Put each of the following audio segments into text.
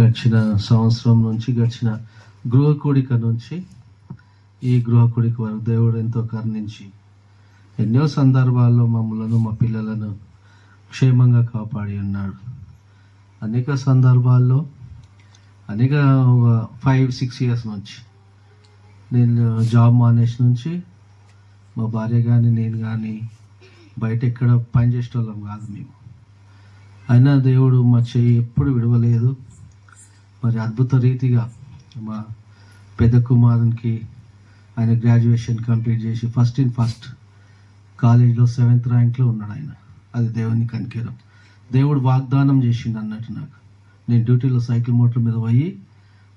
గడిచిన సంవత్సరం నుంచి గడిచిన గృహ కూడిక నుంచి ఈ గృహ కూడిక వరకు దేవుడు ఎంతో కరుణించి ఎన్నో సందర్భాల్లో మమ్మలను మా పిల్లలను క్షేమంగా కాపాడి ఉన్నాడు. అనేక సందర్భాల్లో అనేక ఫైవ్ సిక్స్ ఇయర్స్ నుంచి నేను జాబ్ మానేసి నుంచి మా భార్య కానీ నేను కానీ బయట ఎక్కడ పని చేసేటోళ్ళం కాదు మేము. అయినా దేవుడు మా చెయ్యి ఎప్పుడు విడవలేదు. మరి అద్భుత రీతిగా మా పెద్ద కుమారునికి ఆయన గ్రాడ్యుయేషన్ కంప్లీట్ చేసి ఫస్ట్ ఇన్ ఫస్ట్ కాలేజీలో సెవెంత్ ర్యాంక్లో ఉన్నాడు ఆయన. అది దేవుని కనికేరం. దేవుడు వాగ్దానం చేసిండు అన్నట్టు నాకు. నేను డ్యూటీలో సైకిల్ మోటార్ మీద పోయి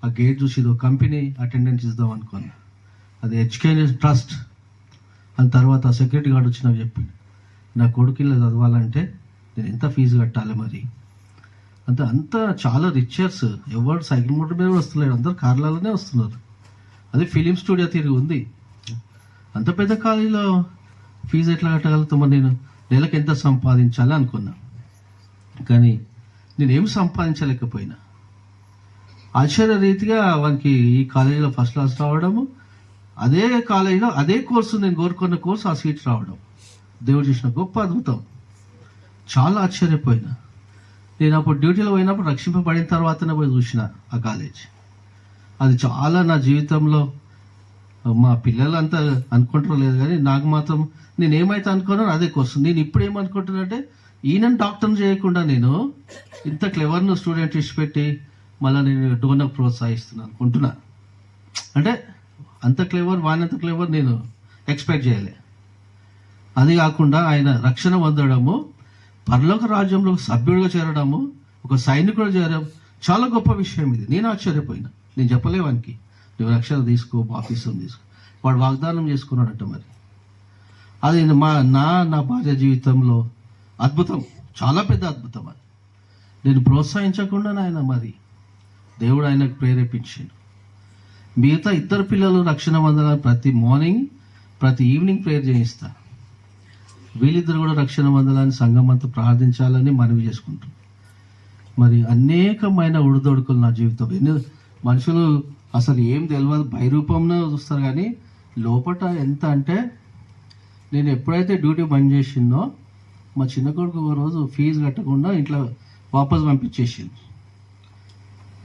ఆ గేట్ చూసి ఇదో కంపెనీ అటెండెన్స్ ఇద్దాం అనుకున్నా. అది ఎడ్యుకేషన్ ట్రస్ట్ అని తర్వాత సెక్యూరిటీ గార్డ్ వచ్చి నాకు చెప్పింది నా కొడుకు ఇలా చదవాలంటే నేను ఎంత ఫీజు కట్టాలి మరి? అంటే అంత చాలా రిచర్స్ ఎవరు సైకిల్ మోటార్ మీద కూడా అందరు కార్లలోనే వస్తున్నారు. అదే ఫిలిం స్టూడియో తిరిగి ఉంది. అంత పెద్ద కాలేజీలో ఫీజు ఎట్లా కట్టగలుగుతామో నేను నెలకు ఎంత సంపాదించాలి అనుకున్నా. కానీ నేనేం సంపాదించలేకపోయినా. ఆశ్చర్య రీతిగా వానికి ఈ కాలేజీలో ఫస్ట్ క్లాస్ రావడము అదే కాలేజీలో అదే కోర్సు నేను కోరుకున్న కోర్సు ఆ సీట్ రావడం. దేవుడు చేసిన గొప్ప అద్భుతం. చాలా ఆశ్చర్యపోయినా. నేను అప్పుడు డ్యూటీలో పోయినప్పుడు రక్షింపబడిన తర్వాతనే పోయి చూసిన ఆ కాలేజ్ అది చాలా నా జీవితంలో మా పిల్లలు అంతా అనుకుంటారో లేదు కానీ నాకు మాత్రం నేను ఏమైతే అనుకున్నానో అదే కోసం నేను ఇప్పుడు ఏమనుకుంటున్నానంటే ఈయన డాక్టర్ చేయకుండా నేను ఇంత క్లెవర్ను స్టూడెంట్ ఇచ్చిపెట్టి మళ్ళీ నేను డోనర్ ప్రోత్సహిస్తున్నాను అనుకుంటున్నా. అంటే అంత క్లెవర్ వానంత క్లెవర్ నేను ఎక్స్పెక్ట్ చేయలే. అది కాకుండా ఆయన రక్షణ పొందడము పరలోక రాజ్యంలో సభ్యుడిగా చేరడము ఒక సైనికుడు చేరడం చాలా గొప్ప విషయం ఇది. నేను ఆశ్చర్యపోయినా. నేను చెప్పలేవానికి నువ్వు రక్షణ తీసుకో బాఫీసం తీసుకో. వాడు వాగ్దానం చేసుకున్నాడట మరి. అది మా నా నా భార్య జీవితంలో అద్భుతం. చాలా పెద్ద అద్భుతం అది. నేను ప్రోత్సహించకుండా ఆయన మరి దేవుడు ఆయనకు ప్రేరేపించాడు. మిగతా ఇద్దరు పిల్లలు రక్షణ పొందాలని ప్రతి మార్నింగ్ ప్రతి ఈవినింగ్ ప్రేయర్ చేయిస్తాను వీళ్ళిద్దరు కూడా రక్షణ పొందాలని సంఘం అంతా ప్రార్థించాలని మనవి చేసుకుంటాం మరి అనేకమైన ఉడిదొడుకులు నా జీవితం ఎన్ని మనుషులు అసలు ఏం తెలియదు భైరూపంలో చూస్తారు కానీ లోపట ఎంత అంటే నేను ఎప్పుడైతే డ్యూటీ బంద్ చేసిందో మా చిన్న కొడుకు ఒక రోజు ఫీజు కట్టకుండా ఇంట్లో వాపస్ పంపించేసింది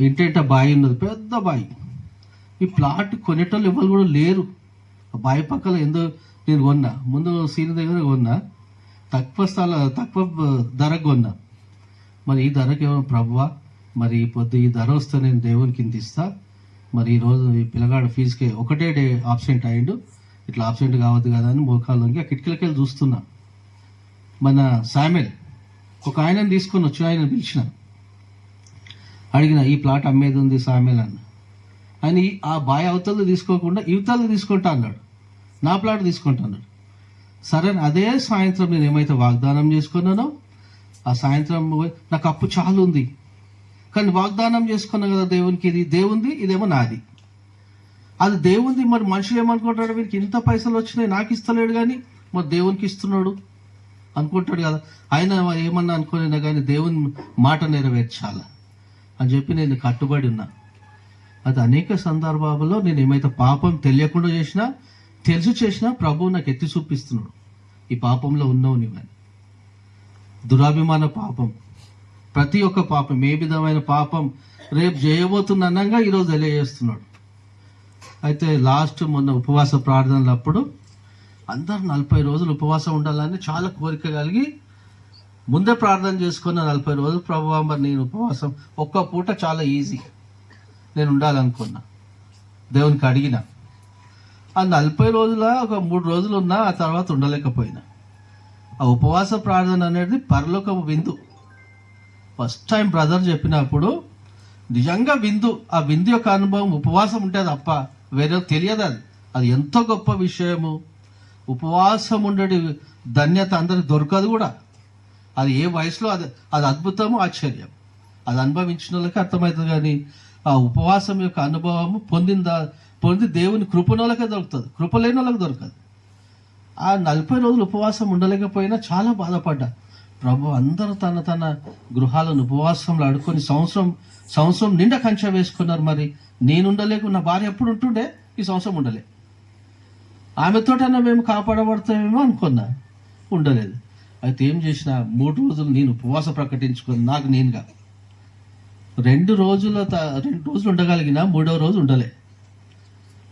ఏంటంటే బావి ఉన్నది పెద్ద బావి ఈ ప్లాట్ కొనేటోళ్ళు ఎవరు కూడా లేరు. ఆ బావి పక్కన ఎందో నేను కొన్నా. ముందు సీని దగ్గర కొన్నా. తక్కువ స్థల తక్కువ ధరకు కొన్నా. మరి ఈ ధరకు ఏమో ప్రభువా మరి పొద్దు ఈ ధర వస్తే నేను దేవునికి కింద ఇస్తా. మరి ఈరోజు ఈ పిల్లగాడు ఫీజుకి ఒకటే డే ఆబ్సెంట్ అయ్యిండు ఇట్లా ఆబ్సెంట్ కావద్దు కదా అని మోకాళ్ళకి ఆ కిటికీలకి వెళ్ళి చూస్తున్నా. మన సామెల్ ఒక ఆయనని తీసుకొని వచ్చి ఆయన పిలిచిన. అడిగిన ఈ ప్లాట్ అమ్మేది ఉంది సామెల్ అన్న. ఆయన ఆ బాయ్ అవతలు తీసుకోకుండా యువతలు తీసుకుంటా అన్నాడు. నా ప్లాట్ తీసుకుంటాను. సరే అదే సాయంత్రం నేను ఏమైతే వాగ్దానం చేసుకున్నానో ఆ సాయంత్రం నాకు అప్పు చాలా ఉంది కానీ వాగ్దానం చేసుకున్నా కదా దేవునికి ఇది దేవుంది ఇదేమో నాది. అది దేవుంది మరి మనుషులు ఏమనుకుంటాడు వీరికి ఇంత పైసలు వచ్చినాయి నాకు ఇస్తలేడు కానీ మరి దేవునికి ఇస్తున్నాడు అనుకుంటాడు కదా. ఆయన ఏమన్నా అనుకోలేనా కానీ దేవుని మాట నెరవేర్చాల? అని చెప్పి నేను కట్టుబడి ఉన్నా. అది అనేక సందర్భాల్లో నేను ఏమైతే పాపం తెలియకుండా చేసినా తెలుసు చేసినా ప్రభువు నాకు ఎత్తి చూపిస్తున్నాడు. ఈ పాపంలో ఉన్నావు నీవని దురాభిమాన పాపం. ప్రతి ఒక్క పాపం ఏ విధమైన పాపం రేపు చేయబోతున్న ఈరోజు తెలియజేస్తున్నాడు. అయితే లాస్ట్ మొన్న ఉపవాస ప్రార్థనలప్పుడు అందరు నలభై రోజులు ఉపవాసం ఉండాలని చాలా కోరిక కలిగి ముందే ప్రార్థన చేసుకున్న నలభై రోజులు ప్రభు మరి నేను ఉపవాసం ఒక్క పూట చాలా ఈజీ. నేను ఉండాలనుకున్నా. దేవునికి అడిగిన ఆ నలభై రోజుల ఒక మూడు రోజులు ఉన్నా ఆ తర్వాత ఉండలేకపోయినా. ఆ ఉపవాస ప్రార్థన అనేది పరలోక విందు. ఫస్ట్ టైం బ్రదర్ చెప్పినప్పుడు నిజంగా విందు. ఆ విందు యొక్క అనుభవం ఉపవాసం ఉంటే తప్ప వేరే తెలియదు అది. అది ఎంతో గొప్ప విషయము. ఉపవాసం ఉండేది ధన్యత అందరికి దొరకదు కూడా. అది ఏ వయసులో అది అది అద్భుతము ఆశ్చర్యం. అది అనుభవించిన వాళ్ళకి అర్థమవుతుంది కానీ ఆ ఉపవాసం యొక్క అనుభవము పొందిన పొంది దేవుని కృపన వాళ్ళకే దొరుకుతుంది. కృప లేని వాళ్ళకి దొరకదు. ఆ నలభై రోజులు ఉపవాసం ఉండలేకపోయినా చాలా బాధపడ్డా. ప్రభు అందరూ తన తన గృహాలను ఉపవాసంలో అడుకొని సంవత్సరం సంవత్సరం నిండా కంచె వేసుకున్నారు మరి. నేను ఉండలేకు నా భార్య ఎప్పుడు ఉంటుండే? ఈ సంవత్సరం ఉండలే. ఆమెతోటన్నా మేము కాపాడబడతామేమో అనుకున్నా. ఉండలేదు. అయితే ఏం చేసిన మూడు రోజులు నేను ఉపవాస ప్రకటించుకుని నాకు నేనుగా రెండు రోజుల త- రెండు రోజులు ఉండగలిగిన మూడవ రోజు ఉండలే.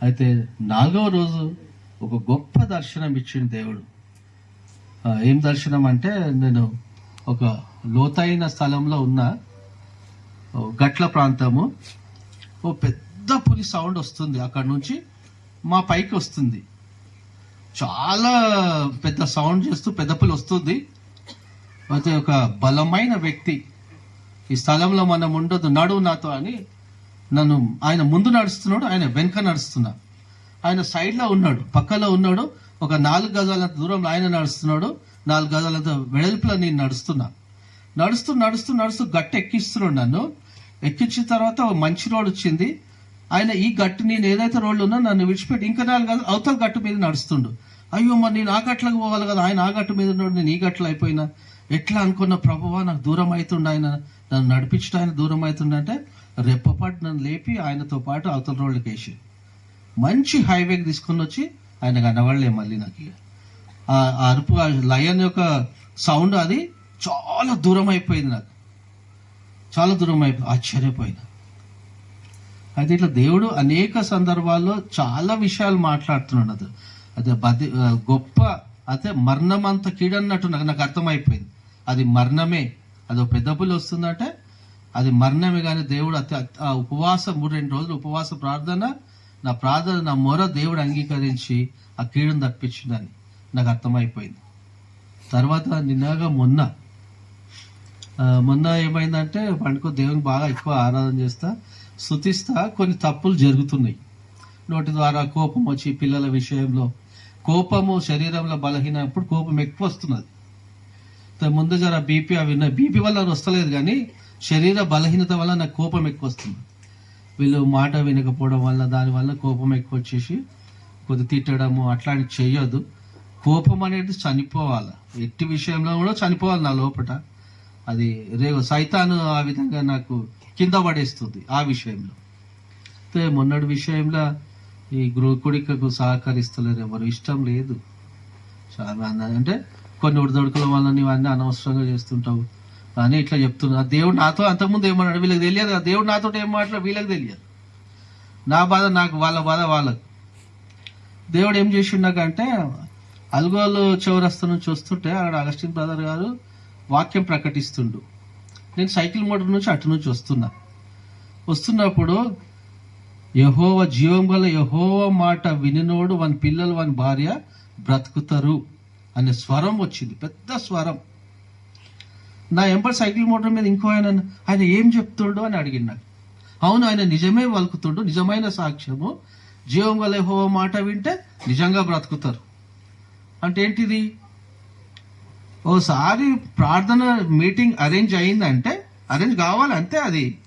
అయితే నాలుగవ రోజు ఒక గొప్ప దర్శనం ఇచ్చిన దేవుడు. ఏం దర్శనం అంటే నేను ఒక లోతైన స్థలంలో ఉన్న గట్ల ప్రాంతము. ఓ పెద్ద పులి సౌండ్ వస్తుంది అక్కడ నుంచి మా పైకి వస్తుంది. చాలా పెద్ద సౌండ్ చేస్తూ పెద్ద పులి వస్తుంది. అయితే ఒక బలమైన వ్యక్తి ఈ స్థలంలో మనం ఉండదు నడు నాతో అని నన్ను ఆయన ముందు నడుస్తున్నాడు ఆయన వెనక నడుస్తున్నా ఆయన సైడ్లో ఉన్నాడు పక్కలో ఉన్నాడు ఒక నాలుగు గజాలంత దూరంలో ఆయన నడుస్తున్నాడు నాలుగు గజాలంత వెడల్పులో నేను నడుస్తున్నా. నడుస్తూ నడుస్తూ నడుస్తూ గట్టు ఎక్కిస్తున్నాడు నన్ను. ఎక్కించిన తర్వాత మంచి రోడ్ వచ్చింది. ఆయన ఈ గట్టు నేను ఏదైతే రోడ్లు ఉన్నా నన్ను విడిచిపెట్టి ఇంకా నాలుగు గజాలు అవతల గట్టు మీద నడుస్తుండు. అయ్యో మరి నేను ఆ గట్లకు పోవాలి కదా ఆయన ఆ గట్టు మీద ఉన్నాడు నేను ఈ గట్లు అయిపోయినా. ఎట్లా అనుకున్న ప్రభువా నాకు దూరం అవుతుండ ఆయన నన్ను నడిపించడం ఆయన దూరం అవుతుండంటే రెప్పపాటు నన్ను లేపి ఆయనతో పాటు అవతల రోడ్లకి వేసి మంచి హైవేకి తీసుకొని వచ్చి ఆయన కనబడలే మళ్ళీ నాకు ఇక. ఆ అరుపు లయన్ యొక్క సౌండ్ అది చాలా దూరం అయిపోయింది నాకు. చాలా దూరం అయిపోయి ఆశ్చర్యపోయినా అయితే ఇట్లా దేవుడు అనేక సందర్భాల్లో చాలా విషయాలు మాట్లాడుతున్నాడు. అది అదే బది గొప్ప అయితే మరణం అంత కీడన్నట్టు నాకు నాకు అర్థమైపోయింది. అది మరణమే. అది ఒక పెద్ద పులి వస్తుందంటే అది మరణమే కానీ దేవుడు అతి ఆ ఉపవాసం మూడు రెండు రోజులు ఉపవాస ప్రార్థన నా ప్రార్థన నా మొర దేవుడు అంగీకరించి ఆ కీడును తప్పించిందని నాకు అర్థమైపోయింది. తర్వాత నిన్నగా మొన్న మొన్న ఏమైందంటే పండుకో దేవుని బాగా ఎక్కువ ఆరాధన చేస్తా స్థుతిస్తా కొన్ని తప్పులు జరుగుతున్నాయి. నోటి ద్వారా కోపం వచ్చి పిల్లల విషయంలో కోపము శరీరంలో బలహీనప్పుడు కోపం ఎక్కువ వస్తున్నది. ముందు జర బీపీ అవి ఉన్నాయి. బీపీ వల్ల వస్తలేదు కానీ శరీర బలహీనత వల్ల నాకు కోపం ఎక్కువ వస్తుంది వీళ్ళు మాట వినకపోవడం వల్ల దానివల్ల కోపం ఎక్కువ వచ్చేసి కొద్ది తిట్టడము అట్లాంటి చేయొద్దు కోపం అనేది చనిపోవాలి. ఎట్టి విషయంలో కూడా చనిపోవాలి నా లోపట. అది రేపు సైతాను ఆ విధంగా నాకు కింద పడేస్తుంది ఆ విషయంలో. అయితే మొన్నటి విషయంలో ఈ గృహకుడికకు సహకరిస్తలేరు ఎవరు. ఇష్టం లేదు. చాలా అంటే కొన్ని ఉడదొడుకుల వల్ల నీవన్నీ అనవసరంగా చేస్తుంటావు. అని ఇట్లా చెప్తున్నా దేవుడు నాతో అంతకుముందు ఏమన్నాడు? వీళ్ళకి తెలియదు ఆ దేవుడు నాతో ఏం మాట్లాడు? వీళ్ళకి తెలియదు. నా బాధ నాకు వాళ్ళ బాధ వాళ్ళకు. దేవుడు ఏం చేసిండకంటే అల్గోలు చౌరస్తా నుంచి వస్తుంటే అక్కడ అగస్టిన్ బ్రదర్ గారు వాక్యం ప్రకటిస్తుండు. నేను సైకిల్ మోటార్ నుంచి అటు నుంచి వస్తున్నా. వస్తున్నప్పుడు యహోవ జీవం గల యహోవ మాట వినినోడు వాని పిల్లలు వాని భార్య బ్రతుకుతారు అనే స్వరం వచ్చింది. పెద్ద స్వరం. నా ఎంపర్ సైకిల్ మోటార్ మీద ఇంకో ఆయన ఆయన ఏం చెప్తుండు అని అడిగిండు నాకు. అవును ఆయన నిజమే వలుకుతుడు నిజమైన సాక్ష్యము. జీవం గల మాట వింటే నిజంగా బ్రతుకుతారు. అంటే ఏంటిది? ఓసారి ప్రార్థన మీటింగ్ అరేంజ్ అయిందంటే అరేంజ్ కావాలి అంతే అది.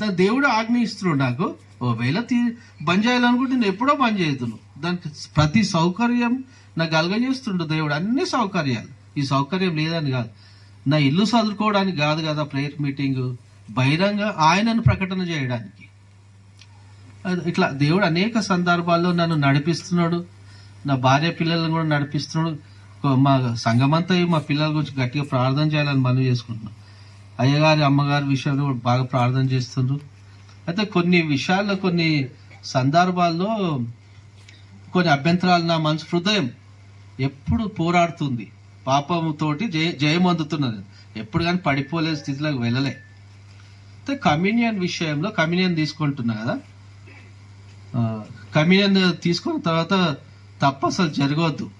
దాని దేవుడు ఆజ్ఞ ఇస్తున్నాడు నాకు ఒకవేళ తీ బంద్ చేయాలనుకుంటే నేను ఎప్పుడో బంద్ చేస్తున్నాను దానికి ప్రతి సౌకర్యం నాకు కలగజేస్తుండు దేవుడు అన్ని సౌకర్యాలు. ఈ సౌకర్యం లేదని కాదు. నా ఇల్లు చదువుకోవడానికి కాదు కదా ప్రేయర్ మీటింగ్ బహిరంగ ఆయనను ప్రకటన చేయడానికి. అది ఇట్లా దేవుడు అనేక సందర్భాల్లో నన్ను నడిపిస్తున్నాడు. నా భార్య పిల్లలను కూడా నడిపిస్తున్నాడు. మా సంఘమంతా మా పిల్లల గురించి గట్టిగా ప్రార్థన చేయాలని మనవి చేసుకుంటున్నాం. అయ్యగారి అమ్మగారి విషయంలో కూడా బాగా ప్రార్థన చేస్తుండ్రు. అయితే కొన్ని విషయాల్లో కొన్ని సందర్భాల్లో కొన్ని అభ్యంతరాలు నా మనసు హృదయం ఎప్పుడు పోరాడుతుంది. పాపముతోటి జయ జయం అందుతున్నది ఎప్పుడు కానీ పడిపోలే స్థితిలోకి వెళ్ళలే. అయితే కమ్యూనియన్ విషయంలో కమ్యూనియన్ తీసుకుంటున్నా కదా? కమ్యూనియన్ తీసుకున్న తర్వాత తప్ప అసలు జరగవద్దు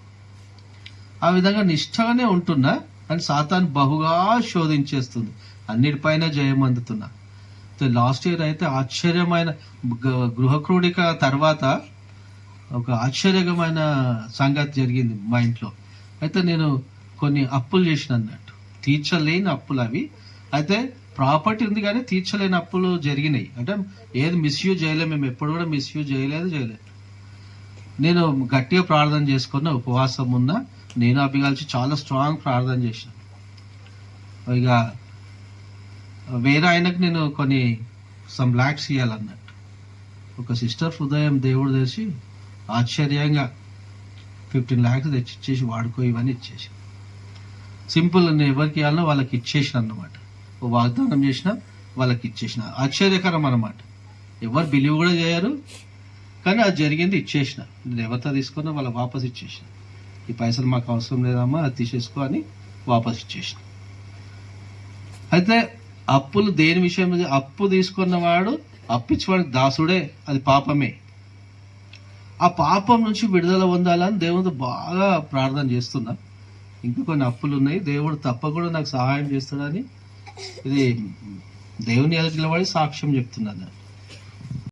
ఆ విధంగా నిష్టగానే ఉంటున్నా అని సాతాన్ బహుగా శోధించేస్తుంది. అన్నిటిపైన జయం అందుతున్నా లాస్ట్ ఇయర్ అయితే ఆశ్చర్యమైన గ- గృహక్రూడిక తర్వాత ఒక ఆశ్చర్యకరమైన సంగతి జరిగింది మా ఇంట్లో. అయితే నేను కొన్ని అప్పులు చేసిన అన్నట్టు తీర్చలేని అప్పులు అవి. అయితే ప్రాపర్టీ ఉంది కానీ తీర్చలేని అప్పులు జరిగినాయి. అంటే ఏది మిస్యూజ్ చేయలేదు మేము. ఎప్పుడు కూడా మిస్యూజ్ చేయలేదు చేయలేదు. నేను గట్టిగా ప్రార్థన చేసుకున్న ఉపవాసం ఉన్న నేను అభిగాల్చి చాలా స్ట్రాంగ్ ప్రార్థన చేశాను. ఇక వేరే ఆయనకు నేను కొన్ని సమ్ ల్యాక్స్ ఇవ్వాలన్నట్టు ఒక సిస్టర్ హృదయం దేవుడు తెలిసి ఆశ్చర్యంగా ఫిఫ్టీన్ ల్యాక్స్ తెచ్చి ఇచ్చేసి వాడుకో ఇవన్నీ ఇచ్చేసి సింపుల్ నేను ఎవరికి ఇవ్వాలనో వాళ్ళకి ఇచ్చేసిన అన్నమాట. ఓ వాగ్దానం చేసిన వాళ్ళకి ఇచ్చేసిన. ఆశ్చర్యకరం అనమాట ఎవరు బిలీవ్ కూడా చేయరు కానీ అది జరిగింది ఇచ్చేసిన. నేను ఎవరితో తీసుకున్నా వాళ్ళ వాపస్ ఇచ్చేసిన. ఈ పైసలు మాకు అవసరం లేదమ్మా అది తీసేసుకో అని వాపస్ ఇచ్చేసిన. అయితే అప్పులు దేని విషయం అప్పు తీసుకున్నవాడు అప్పిచ్చేవాడికి దాసుడే అది పాపమే. ఆ పాపం నుంచి విడుదల పొందాలని దేవునితో బాగా ప్రార్థన చేస్తున్నా. ఇంకా కొన్ని అప్పులు ఉన్నాయి. దేవుడు తప్పకుండా నాకు సహాయం చేస్తాడని ఇది దేవుని ఎదుటి నిలబడి సాక్ష్యం చెప్తున్నాను